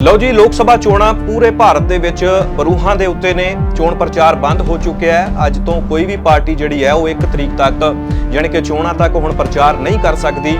ਲਓ ਜੀ, ਲੋਕ ਸਭਾ ਚੋਣਾਂ ਪੂਰੇ ਭਾਰਤ ਦੇ ਵਿੱਚ ਬਰੂਹਾਂ ਦੇ ਉੱਤੇ ਨੇ। ਚੋਣ ਪ੍ਰਚਾਰ ਬੰਦ ਹੋ ਚੁੱਕਿਆ ਹੈ। ਅੱਜ ਤੋਂ ਕੋਈ ਵੀ ਪਾਰਟੀ ਜਿਹੜੀ ਹੈ, ਉਹ 1 ਤਰੀਕ ਤੱਕ ਯਾਨੀ ਕਿ ਚੋਣਾਂ ਤੱਕ ਹੁਣ ਪ੍ਰਚਾਰ ਨਹੀਂ ਕਰ ਸਕਦੀ।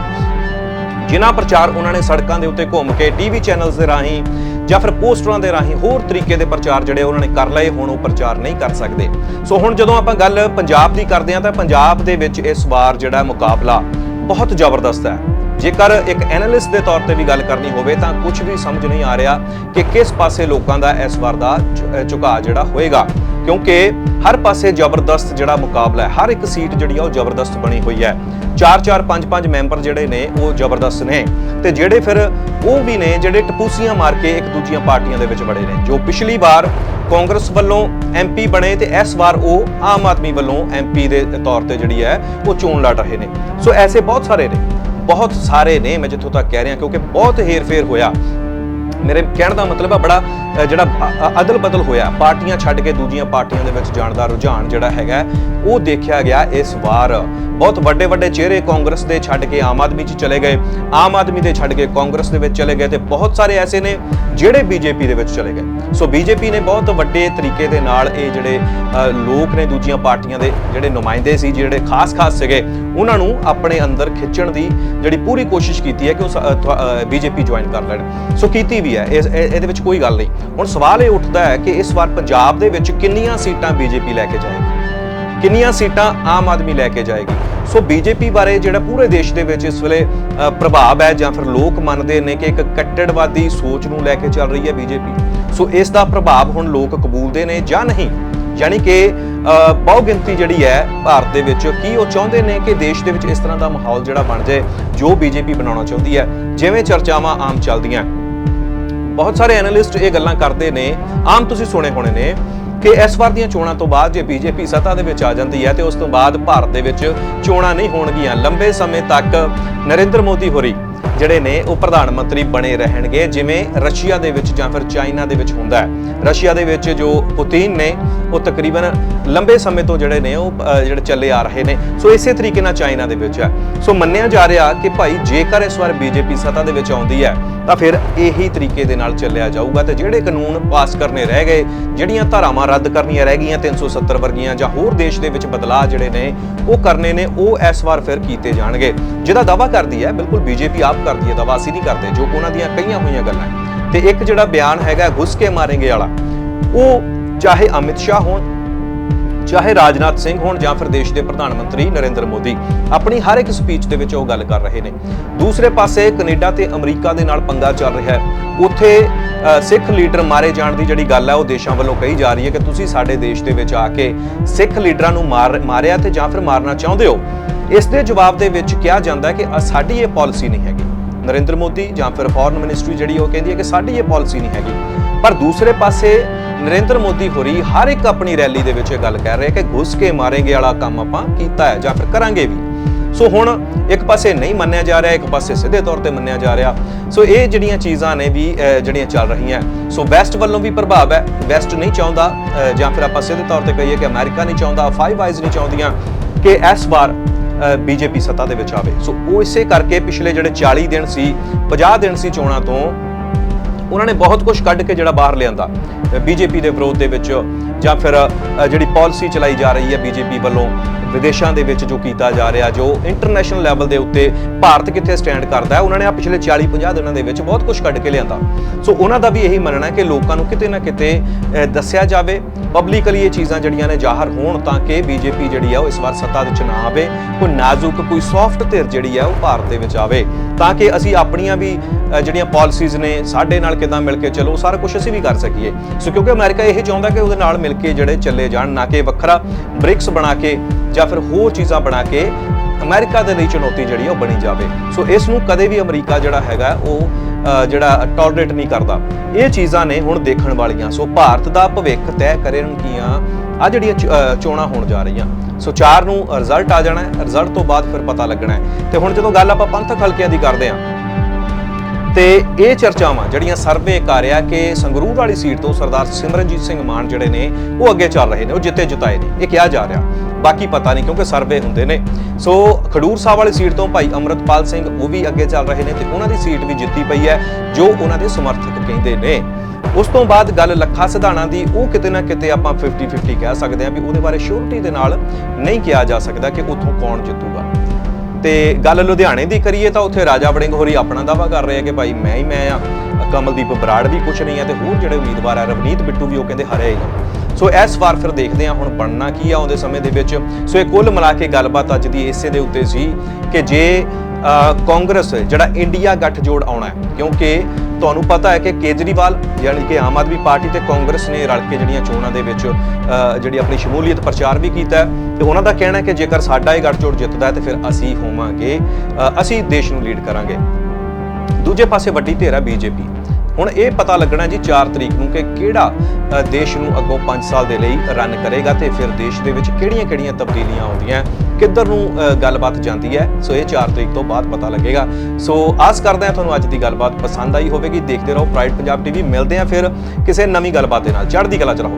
ਜਿਨ੍ਹਾਂ ਪ੍ਰਚਾਰ ਉਹਨਾਂ ਨੇ ਸੜਕਾਂ ਦੇ ਉੱਤੇ ਘੁੰਮ ਕੇ ਟੀਵੀ ਚੈਨਲਸ ਦੇ ਰਾਹੀਂ ਜਾਂ ਫਿਰ ਪੋਸਟਰਾਂ ਦੇ ਰਾਹੀਂ ਹੋਰ ਤਰੀਕੇ ਦੇ ਪ੍ਰਚਾਰ ਜਿਹੜੇ ਉਹਨਾਂ ਨੇ ਕਰ ਲਏ, ਹੁਣ ਉਹ ਪ੍ਰਚਾਰ ਨਹੀਂ ਕਰ ਸਕਦੇ। ਸੋ ਹੁਣ ਜਦੋਂ ਆਪਾਂ ਗੱਲ ਪੰਜਾਬ ਦੀ ਕਰਦੇ ਹਾਂ, ਤਾਂ ਪੰਜਾਬ ਦੇ ਵਿੱਚ ਇਸ ਵਾਰ ਜਿਹੜਾ ਮੁਕਾਬਲਾ ਬਹੁਤ ਜ਼ਬਰਦਸਤ ਹੈ। ਜੇਕਰ ਇੱਕ ਐਨਾਲਿਸਟ ਦੇ ਤੌਰ ਤੇ ਵੀ ਗੱਲ ਕਰਨੀ ਹੋਵੇ ਤਾਂ ਕੁਝ ਵੀ ਸਮਝ ਨਹੀਂ ਆ ਰਿਹਾ ਕਿ ਕਿਸ ਪਾਸੇ ਲੋਕਾਂ ਦਾ ਇਸ ਵਾਰ ਦਾ ਝ- ਝੁਕਾਅ ਜਿਹੜਾ ਹੋਏਗਾ। ਕਿਉਂਕਿ ਹਰ ਪਾਸੇ ਜ਼ਬਰਦਸਤ ਜਿਹੜਾ ਮੁਕਾਬਲਾ ਹੈ, ਹਰ ਇੱਕ ਸੀਟ ਜਿਹੜੀ ਆ ਉਹ ਜ਼ਬਰਦਸਤ ਬਣੀ ਹੋਈ ਹੈ। 4-4 5-5 ਮੈਂਬਰ ਜਿਹੜੇ ਨੇ ਉਹ ਜ਼ਬਰਦਸਤ ਨੇ ਤੇ ਜਿਹੜੇ ਫਿਰ ਉਹ ਵੀ ਨੇ ਜਿਹੜੇ ਟਪੂਸੀਆਂ ਮਾਰ ਕੇ ਇੱਕ ਦੂਜੀਆਂ ਪਾਰਟੀਆਂ ਦੇ ਵਿੱਚ ਵੜੇ ਨੇ, ਜੋ ਪਿਛਲੀ ਵਾਰ ਕਾਂਗਰਸ ਵੱਲੋਂ ਐਮਪੀ ਬਣੇ ਤੇ ਇਸ ਵਾਰ ਉਹ ਆਮ ਆਦਮੀ ਵੱਲੋਂ ਐਮਪੀ ਦੇ ਤੌਰ ਤੇ ਜਿਹੜੀ ਹੈ ਉਹ ਚੋਣ ਲੜ ਰਹੇ ਨੇ। ਸੋ ਐਸੇ ਬਹੁਤ ਸਾਰੇ ਨੇ। ਬਹੁਤ ਸਾਰੇ ਨੇ ਮੈਂ ਜਿੱਥੋਂ ਤੱਕ ਕਹਿ ਰਿਹਾ ਕਿਉਂਕਿ ਬਹੁਤ ਹੇਰ-ਫੇਰ ਹੋਇਆ। ਮੇਰੇ ਕਹਿਣ ਦਾ ਮਤਲਬ ਹੈ ਬੜਾ ਜਿਹੜਾ ਅਦਲ ਬਦਲ ਹੋਇਆ, ਪਾਰਟੀਆਂ ਛੱਡ ਕੇ ਦੂਜੀਆਂ ਪਾਰਟੀਆਂ ਦੇ ਵਿੱਚ ਜਾਣ ਦਾ ਰੁਝਾਨ ਜਿਹੜਾ ਹੈਗਾ, ਉਹ ਦੇਖਿਆ ਗਿਆ ਇਸ ਵਾਰ। ਬਹੁਤ ਵੱਡੇ ਵੱਡੇ ਚਿਹਰੇ ਕਾਂਗਰਸ ਦੇ ਛੱਡ ਕੇ ਆਮ ਆਦਮੀ 'ਚ ਚਲੇ ਗਏ, ਆਮ ਆਦਮੀ ਦੇ ਛੱਡ ਕੇ ਕਾਂਗਰਸ ਦੇ ਵਿੱਚ ਚਲੇ ਗਏ ਤੇ ਬਹੁਤ ਸਾਰੇ ਐਸੇ ਨੇ ਜਿਹੜੇ ਬੀਜੇਪੀ ਦੇ ਵਿੱਚ ਚਲੇ ਗਏ। ਸੋ ਬੀਜੇਪੀ ਨੇ ਬਹੁਤ ਵੱਡੇ ਤਰੀਕੇ ਦੇ ਨਾਲ ਇਹ ਜਿਹੜੇ ਲੋਕ ਨੇ ਦੂਜੀਆਂ ਪਾਰਟੀਆਂ ਦੇ ਜਿਹੜੇ ਨੁਮਾਇੰਦੇ ਸੀ, ਜਿਹੜੇ ਖਾਸ-ਖਾਸ ਸੀਗੇ, ਉਹਨਾਂ ਨੂੰ ਆਪਣੇ ਅੰਦਰ ਖਿੱਚਣ ਦੀ ਜਿਹੜੀ ਪੂਰੀ ਕੋਸ਼ਿਸ਼ ਕੀਤੀ ਹੈ ਕਿ ਉਹ ਬੀਜੇਪੀ ਜੁਆਇਨ ਕਰ ਲੈਣ। ਸੋ ਕੀਤੀ ਵੀ ਹੈ ਇਸ ਇਹਦੇ ਵਿੱਚ ਕੋਈ ਗੱਲ ਨਹੀਂ। ਹੁਣ ਸਵਾਲ ਇਹ ਉੱਠਦਾ ਹੈ ਕਿ ਇਸ ਵਾਰ ਪੰਜਾਬ ਦੇ ਵਿੱਚ ਕਿੰਨੀਆਂ ਸੀਟਾਂ ਬੀਜੇਪੀ ਲੈ ਕੇ ਜਾਏਗੀ? ਕਿੰਨੀਆਂ ਸੀਟਾਂ ਆਮ ਆਦਮੀ ਲੈ ਕੇ ਜਾਏਗੀ? ਸੋ ਬੀਜੇਪੀ ਬਾਰੇ ਜਿਹੜਾ ਪੂਰੇ ਦੇਸ਼ ਦੇ ਵਿੱਚ ਇਸ ਵੇਲੇ ਪ੍ਰਭਾਵ ਹੈ ਜਾਂ ਫਿਰ ਲੋਕ ਮੰਨਦੇ ਨੇ ਕਿ ਇੱਕ ਕੱਟੜਵਾਦੀ ਸੋਚ ਨੂੰ ਲੈ ਕੇ ਚੱਲ ਰਹੀ ਹੈ ਬੀਜੇਪੀ। ਸੋ ਇਸ ਦਾ ਪ੍ਰਭਾਵ ਹੁਣ ਲੋਕ ਕਬੂਲਦੇ ਨੇ ਜਾਂ ਨਹੀਂ? ਯਾਨੀ ਕਿ ਅ, ਬਹੁ ਗਿਣਤੀ ਜਿਹੜੀ ਹੈ ਭਾਰਤ ਦੇ ਵਿੱਚ ਕੀ ਉਹ ਚਾਹੁੰਦੇ ਨੇ ਕਿ ਦੇਸ਼ ਦੇ ਵਿੱਚ ਇਸ ਤਰ੍ਹਾਂ ਦਾ ਮਾਹੌਲ ਜਿਹੜਾ ਬਣ ਜਾਏ ਜੋ ਬੀਜੇਪੀ ਬਣਾਉਣਾ ਚਾਹੁੰਦੀ ਹੈ? ਜਿਵੇਂ ਚਰਚਾਵਾਂ ਆਮ ਚੱਲਦੀਆਂ। ਬਹੁਤ ਸਾਰੇ ਐਨਾਲਿਸਟ ਇਹ ਗੱਲਾਂ ਕਰਦੇ ਨੇ, ਆਮ ਤੁਸੀਂ ਸੁਣੇ ਹੋਣੇ ਨੇ ਕਿ ਇਸ ਵਾਰ ਦੀਆਂ ਚੋਣਾਂ ਤੋਂ ਬਾਅਦ ਜੇ ਬੀਜੇਪੀ ਸੱਤਾ ਦੇ ਵਿੱਚ ਆ ਜਾਂਦੀ ਹੈ ਤੇ ਉਸ ਤੋਂ ਬਾਅਦ ਭਾਰਤ ਦੇ ਵਿੱਚ ਚੋਣਾਂ ਨਹੀਂ ਹੋਣਗੀਆਂ। ਲੰਬੇ ਸਮੇਂ ਤੱਕ ਨਰਿੰਦਰ ਮੋਦੀ ਹੋਰੀ ਜਿਹੜੇ ਨੇ ਉਹ ਪ੍ਰਧਾਨ ਮੰਤਰੀ ਬਣੇ ਰਹਿਣਗੇ, ਜਿਵੇਂ ਰਸ਼ੀਆ ਦੇ ਵਿੱਚ ਜਾਂ ਫਿਰ ਚਾਈਨਾ ਦੇ ਵਿੱਚ ਹੁੰਦਾ ਹੈ। ਰਸ਼ੀਆ ਦੇ ਵਿੱਚ ਜੋ ਪੁਤਿਨ ਨੇ ਉਹ ਤਕਰੀਬਨ ਲੰਬੇ ਸਮੇਂ ਤੋਂ ਜਿਹੜੇ ਨੇ ਉਹ ਜਿਹੜੇ ਚੱਲੇ ਆ ਰਹੇ ਨੇ। ਸੋ ਇਸੇ ਤਰੀਕੇ ਨਾਲ ਚਾਈਨਾ ਦੇ ਵਿੱਚ ਹੈ। ਸੋ ਮੰਨਿਆ ਜਾ ਰਿਹਾ ਕਿ ਭਾਈ ਜੇਕਰ ਇਸ ਵਾਰ ਬੀਜੇਪੀ ਸੱਤਾ ਦੇ ਵਿੱਚ ਆਉਂਦੀ ਹੈ, ਤਾਂ ਫਿਰ ਇਹੀ ਤਰੀਕੇ ਦੇ ਨਾਲ ਚੱਲਿਆ ਜਾਊਗਾ ਤੇ ਜਿਹੜੇ ਕਾਨੂੰਨ ਪਾਸ ਕਰਨੇ ਰਹਿ ਗਏ, ਜਿਹੜੀਆਂ ਧਾਰਾਵਾਂ ਰੱਦ ਕਰਨੀਆਂ ਰਹਿ ਗਈਆਂ 370 ਵਰਗੀਆਂ ਜਾਂ ਹੋਰ ਦੇਸ਼ ਦੇ ਵਿੱਚ ਬਦਲਾਅ ਜਿਹੜੇ ਨੇ, ਉਹ ਕਰਨੇ ਨੇ, ਉਹ ਇਸ ਵਾਰ ਫਿਰ ਕੀਤੇ ਜਾਣਗੇ। ਜਿਹਦਾ ਦਾਵਾ ਕਰਦੀ ਹੈ, ਬਿਲਕੁਲ ਬੀਜੇਪੀ ਆਪ ਕਰਦੀ ਹੈ ਦਾਵਾ ਅਸੀਂ ਨਹੀਂ ਕਰਦੇ, ਜੋ ਉਹਨਾਂ ਦੀਆਂ ਕਹੀਆਂ ਹੋਈਆਂ ਗੱਲਾਂ ਤੇ ਇੱਕ ਜਿਹੜਾ ਬਿਆਨ ਹੈਗਾ, ਘੁਸ ਕੇ ਮਾਰेंगे ਵਾਲਾ, ਉਹ ਚਾਹੇ ਅਮਿਤ ਸ਼ਾਹ ਹੋਣ, ਚਾਹੇ ਰਾਜਨਾਥ ਸਿੰਘ ਹੋਣ ਜਾਂ ਫਿਰ ਦੇਸ਼ ਦੇ ਪ੍ਰਧਾਨ ਮੰਤਰੀ ਨਰਿੰਦਰ ਮੋਦੀ, ਆਪਣੀ ਹਰ ਇੱਕ ਸਪੀਚ ਦੇ ਵਿੱਚ ਉਹ ਗੱਲ ਕਰ ਰਹੇ ਨੇ। ਦੂਸਰੇ ਪਾਸੇ ਕੈਨੇਡਾ ਤੇ ਅਮਰੀਕਾ ਦੇ ਨਾਲ ਪੰਗਾ ਚੱਲ ਰਿਹਾ ਹੈ। ਉੱਥੇ ਸਿੱਖ ਲੀਡਰ ਮਾਰੇ ਜਾਣ ਦੀ ਜਿਹੜੀ ਗੱਲ ਹੈ ਉਹ ਦੇਸ਼ਾਂ ਵੱਲੋਂ ਕਹੀ ਜਾ ਰਹੀ ਹੈ ਕਿ ਤੁਸੀਂ ਸਾਡੇ ਦੇਸ਼ ਦੇ ਵਿੱਚ ਆ ਕੇ ਸਿੱਖ ਲੀਡਰਾਂ ਨੂੰ ਮਾਰ, ਮਾਰਿਆ ਤੇ ਜਾਂ ਫਿਰ ਮਾਰਨਾ ਚਾਹੁੰਦੇ ਹੋ। ਇਸ ਦੇ ਜਵਾਬ ਦੇ ਵਿੱਚ ਕਿਹਾ ਜਾਂਦਾ ਹੈ ਕਿ ਸਾਡੀ ਇਹ ਪਾਲਿਸੀ ਨਹੀਂ ਹੈਗੀ। ਨਰਿੰਦਰ ਮੋਦੀ ਜਾਂ ਫਿਰ ਫੋਰਨ ਮਿਨਿਸਟਰੀ ਜਿਹੜੀ ਉਹ ਕਹਿੰਦੀ ਹੈ ਕਿ ਸਾਡੀ ਇਹ ਪਾਲਿਸੀ ਨਹੀਂ ਹੈਗੀ। ਪਰ ਦੂਸਰੇ ਪਾਸੇ ਨਰਿੰਦਰ ਮੋਦੀ ਹੋਰੀ ਹਰ ਇੱਕ ਆਪਣੀ ਰੈਲੀ ਦੇ ਵਿੱਚ ਇਹ ਗੱਲ ਕਹਿ ਰਹੇ ਕਿ ਘੁਸ ਕੇ ਮਾਰेंगे ਵਾਲਾ ਕੰਮ ਆਪਾਂ ਕੀਤਾ ਹੈ ਜਾਂ ਫਿਰ ਕਰਾਂਗੇ ਵੀ। ਸੋ ਹੁਣ ਇੱਕ ਪਾਸੇ ਨਹੀਂ ਮੰਨਿਆ ਜਾ ਰਿਹਾ, ਇੱਕ ਪਾਸੇ ਸਿੱਧੇ ਤੌਰ ਤੇ ਮੰਨਿਆ ਜਾ ਰਿਹਾ। ਸੋ ਇਹ ਜਿਹੜੀਆਂ ਚੀਜ਼ਾਂ ਨੇ ਵੀ ਜਿਹੜੀਆਂ ਚੱਲ ਰਹੀਆਂ। ਸੋ ਵੈਸਟ ਵੱਲੋਂ ਵੀ ਪ੍ਰਭਾਵ ਹੈ। ਵੈਸਟ ਨਹੀਂ ਚਾਹੁੰਦਾ ਜਾਂ ਫਿਰ ਆਪਾਂ ਸਿੱਧੇ ਤੌਰ ਤੇ ਕਹੀਏ ਕਿ ਅਮਰੀਕਾ ਨਹੀਂ ਚਾਹੁੰਦਾ ਫਾਈਵ ਆਈਜ਼ ਨਹੀਂ ਚਾਹੁੰਦੀਆਂ ਕਿ ਇਸ ਵਾਰ ਬੀਜੇਪੀ ਸੱਤਾ ਦੇ ਵਿੱਚ ਆਵੇ। ਸੋ ਉਹ ਇਸੇ ਕਰਕੇ ਪਿਛਲੇ ਜਿਹੜੇ 40 ਦਿਨ ਸੀ 50 ਦਿਨ ਸੀ ਚੋਣਾਂ ਤੋਂ ਉਹਨਾਂ ਨੇ ਬਹੁਤ ਕੁਝ ਕੱਢ ਕੇ ਜਿਹੜਾ ਬਾਹਰ ਲਿਆਂਦਾ। ਬੀਜੇਪੀ ਦੇ ਵਿਰੋਧ ਦੇ ਵਿੱਚ ਜਾਂ ਫਿਰ ਜਿਹੜੀ ਪਾਲਿਸੀ ਚਲਾਈ ਜਾ ਰਹੀ ਹੈ ਬੀਜੇਪੀ ਵੱਲੋਂ ਵਿਦੇਸ਼ਾਂ ਦੇ ਵਿੱਚ ਜੋ ਕੀਤਾ ਜਾ ਰਿਹਾ, ਜੋ ਇੰਟਰਨੈਸ਼ਨਲ ਲੈਵਲ ਦੇ ਉੱਤੇ ਭਾਰਤ ਕਿੱਥੇ ਸਟੈਂਡ ਕਰਦਾ ਹੈ, ਉਹਨਾਂ ਨੇ ਆ ਪਿਛਲੇ 40-50 ਦਿਨਾਂ ਦੇ ਵਿੱਚ ਬਹੁਤ ਕੁਝ ਕੱਢ ਕੇ ਲਿਆਂਦਾ। ਸੋ ਉਹਨਾਂ ਦਾ ਵੀ ਇਹੀ ਮੰਨਣਾ ਹੈ ਕਿ ਲੋਕਾਂ ਨੂੰ ਕਿਤੇ ਨਾ ਕਿਤੇ ਦੱਸਿਆ ਜਾਵੇ ਪਬਲਿਕਲੀ ਇਹ ਚੀਜ਼ਾਂ ਜਿਹੜੀਆਂ ਨੇ ਜ਼ਾਹਰ ਹੋਣ ਤਾਂ ਕਿ ਬੀਜੇਪੀ ਜਿਹੜੀ ਆ ਉਹ ਇਸ ਵਾਰ ਸੱਤਾ ਦੇ ਵਿੱਚ ਨਾ ਆਵੇ, ਕੋਈ ਨਾਜ਼ੁਕ, ਕੋਈ ਸੌਫਟ ਧਿਰ ਜਿਹੜੀ ਆ ਉਹ ਭਾਰਤ ਦੇ ਵਿੱਚ ਆਵੇ, ਤਾਂ ਕਿ ਅਸੀਂ ਆਪਣੀਆਂ ਵੀ ਜਿਹੜੀਆਂ ਪਾਲਿਸੀਜ਼ ਨੇ ਸਾਡੇ ਨਾਲ ਕਿਦਾਂ ਮਿਲ ਕੇ ਚਲੋ, ਸਾਰਾ ਕੁਝ ਅਸੀਂ ਵੀ ਕਰ ਸਕੀਏ। ਸੋ ਕਿਉਂਕਿ ਅਮਰੀਕਾ ਇਹ ਚਾਹੁੰਦਾ ਕਿ ਉਹਦੇ ਨਾਲ ਮਿਲ ਕੇ ਜਿਹੜੇ ਚੱਲੇ ਜਾਣ, ਨਾ ਕਿ ਵੱਖਰਾ ਬ੍ਰਿਕਸ ਬਣਾ ਕੇ ਜਾਂ ਫਿਰ ਹੋਰ ਚੀਜ਼ਾਂ ਬਣਾ ਕੇ ਅਮਰੀਕਾ ਦੇ ਲਈ ਚੁਣੌਤੀ ਜਿਹੜੀ ਉਹ ਬਣੀ ਜਾਵੇ। ਸੋ ਇਸ ਨੂੰ ਕਦੇ ਵੀ ਅਮਰੀਕਾ ਜਿਹੜਾ ਹੈਗਾ ਉਹ ਜਿਹੜਾ ਟੋਲਰੇਟ ਨਹੀਂ ਕਰਦਾ। ਇਹ ਚੀਜ਼ਾਂ ਨੇ ਹੁਣ ਦੇਖਣ ਵਾਲੀਆਂ। ਸੋ ਭਾਰਤ ਦਾ ਭਵਿੱਖ ਤੈਅ ਕਰਨਗੀਆਂ ਆ ਜਿਹੜੀਆਂ ਚੋਣਾਂ ਹੋਣ ਜਾ ਰਹੀਆਂ। ਸੋ 4 ਨੂੰ ਰਿਜ਼ਲਟ ਆ ਜਾਣਾ ਹੈ ਰਿਜ਼ਲਟ ਤੋਂ ਬਾਅਦ ਫਿਰ ਪਤਾ ਲੱਗਣਾ। ਹੈ ਤੇ ਹੁਣ ਜਦੋਂ ਗੱਲ ਆਪਾਂ ਪੰਥਕ ਹਲਕਿਆਂ ਦੀ ਕਰਦੇ ਹਾਂ ਤੇ ਇਹ ਚਰਚਾਵਾਂ ਜਿਹੜੀਆਂ ਸਰਵੇ ਕਰ ਰਿਹਾ ਕਿ ਸੰਗਰੂਰ ਵਾਲੀ ਸੀਟ ਤੋਂ ਸਰਦਾਰ ਸਿਮਰਨਜੀਤ ਸਿੰਘ ਮਾਨ ਜਿਹੜੇ ਨੇ, ਉਹ ਅੱਗੇ ਚੱਲ ਰਹੇ ਨੇ, ਉਹ ਜਿੱਤੇ ਜਿਤਾਏ ਨੇ, ਇਹ ਕਿਹਾ ਜਾ ਰਿਹਾ। ਬਾਕੀ ਪਤਾ ਨਹੀਂ ਕਿਉਂਕਿ ਸਰਵੇ ਹੁੰਦੇ ਨੇ। ਸੋ ਖਡੂਰ ਸਾਹਿਬ ਵਾਲੀ ਸੀਟ ਤੋਂ ਭਾਈ ਅਮਰਤਪਾਲ ਸਿੰਘ, ਉਹ ਵੀ ਅੱਗੇ ਚੱਲ ਰਹੇ ਨੇ ਤੇ ਉਹਨਾਂ ਦੀ ਸੀਟ ਵੀ ਜਿੱਤੀ ਪਈ ਹੈ, ਜੋ ਉਹਨਾਂ ਦੇ ਸਮਰਥਕ ਕਹਿੰਦੇ ਨੇ। ਉਸ ਤੋਂ ਬਾਅਦ ਗੱਲ ਲੱਖਾ ਸਿਧਾਣਾ ਦੀ, ਉਹ ਕਿਤੇ ਨਾ ਕਿਤੇ ਆਪਾਂ 50-50 ਕਹਿ ਸਕਦੇ ਹਾਂ ਵੀ ਉਹਦੇ ਬਾਰੇ ਸ਼ੋਰਟੀ ਦੇ ਨਾਲ ਨਹੀਂ ਕਿਹਾ ਜਾ ਸਕਦਾ ਕਿ ਉੱਥੋਂ ਕੌਣ ਜਿੱਤੂਗਾ। ਤੇ ਗੱਲ ਲੁਧਿਆਣੇ ਦੀ ਕਰੀਏ ਤਾਂ ਉੱਥੇ ਰਾਜਾ ਵੜਿੰਗ ਹੋਰੀ ਆਪਣਾ ਦਾਵਾ ਕਰ ਰਹੇ ਆ ਕਿ ਭਾਈ ਮੈਂ ਹੀ ਮੈਂ ਆ। ਕਮਲਦੀਪ ਬਰਾੜ ਵੀ ਕੁਛ ਨਹੀਂ ਆ ਤੇ ਹੋਰ ਜਿਹੜੇ ਉਮੀਦਵਾਰ ਆ, ਰਵਨੀਤ ਬਿੱਟੂ ਵੀ ਉਹ ਕਹਿੰਦੇ ਹਰੇ ਹੀ ਆ। ਸੋ ਇਸ ਵਾਰ ਫਿਰ ਦੇਖਦੇ ਆ ਹੁਣ ਬਣਨਾ ਕੀ ਆ ਆਉਂਦੇ ਸਮੇਂ ਦੇ ਵਿੱਚ। ਸੋ ਇਹ ਕੁੱਲ ਮਿਲਾ ਕੇ ਗੱਲਬਾਤ ਅੱਜ ਦੀ ਇਸੇ ਦੇ ਉੱਤੇ ਸੀ ਕਿ ਜੇ ਕਾਂਗਰਸ, ਜਿਹੜਾ ਇੰਡੀਆ ਗੱਠਜੋੜ ਆਉਣਾ ਹੈ, ਕਿਉਂਕਿ ਤੁਹਾਨੂੰ ਪਤਾ ਹੈ ਕਿ ਕੇਜਰੀਵਾਲ ਯਾਨੀ ਕਿ ਆਮ ਆਦਮੀ ਪਾਰਟੀ ਤੇ ਕਾਂਗਰਸ ਨੇ ਰਲ ਕੇ ਜਿਹੜੀਆਂ ਚੋਣਾਂ ਦੇ ਵਿੱਚ ਅ, ਜਿਹੜੀ ਆਪਣੀ ਸ਼ਮੂਲੀਅਤ ਪ੍ਰਚਾਰ ਵੀ ਕੀਤਾ ਤੇ ਉਹਨਾਂ ਦਾ ਕਹਿਣਾ ਹੈ ਕਿ ਜੇਕਰ ਸਾਡਾ ਇਹ ਗੱਠਜੋੜ ਜਿੱਤਦਾ ਹੈ ਤੇ ਫਿਰ ਅਸੀਂ ਹੋਵਾਂਗੇ ਅ, ਅਸੀਂ ਦੇਸ਼ ਨੂੰ ਲੀਡ ਕਰਾਂਗੇ। ਦੂਜੇ ਪਾਸੇ ਵੱਡੀ ਧਿਰ ਹੈ ਬੀਜੇਪੀ। ਹੁਣ ਇਹ ਪਤਾ ਲੱਗਣਾ ਜੀ 4 ਤਰੀਕ ਨੂੰ ਕਿ ਕਿਹੜਾ ਦੇਸ਼ ਨੂੰ ਅੱਗੋਂ 5 ਸਾਲ ਦੇ ਲਈ ਰਨ ਕਰੇਗਾ ਤੇ ਫਿਰ ਦੇਸ਼ ਦੇ ਵਿੱਚ ਕਿਹੜੀਆਂ-ਕਿਹੜੀਆਂ ਤਬਦੀਲੀਆਂ ਆਉਂਦੀਆਂ, ਕਿੱਧਰ ਨੂੰ ਗੱਲਬਾਤ ਜਾਂਦੀ ਹੈ। ਸੋ ਇਹ 4 ਤਰੀਕ ਤੋਂ ਬਾਅਦ ਪਤਾ ਲੱਗੇਗਾ। ਸੋ ਆਸ ਕਰਦੇ ਹਾਂ ਤੁਹਾਨੂੰ ਅੱਜ ਦੀ ਗੱਲਬਾਤ ਪਸੰਦ ਆਈ ਹੋਵੇਗੀ। ਦੇਖਦੇ ਰਹੋ ਪ੍ਰਾਈਡ ਪੰਜਾਬ ਟੀਵੀ ਮਿਲਦੇ ਹਾਂ ਫਿਰ ਕਿਸੇ ਨਵੀਂ ਗੱਲਬਾਤ ਦੇ ਨਾਲ। ਚੜ੍ਹਦੀ ਕਲਾ ਚ ਰਹੋ।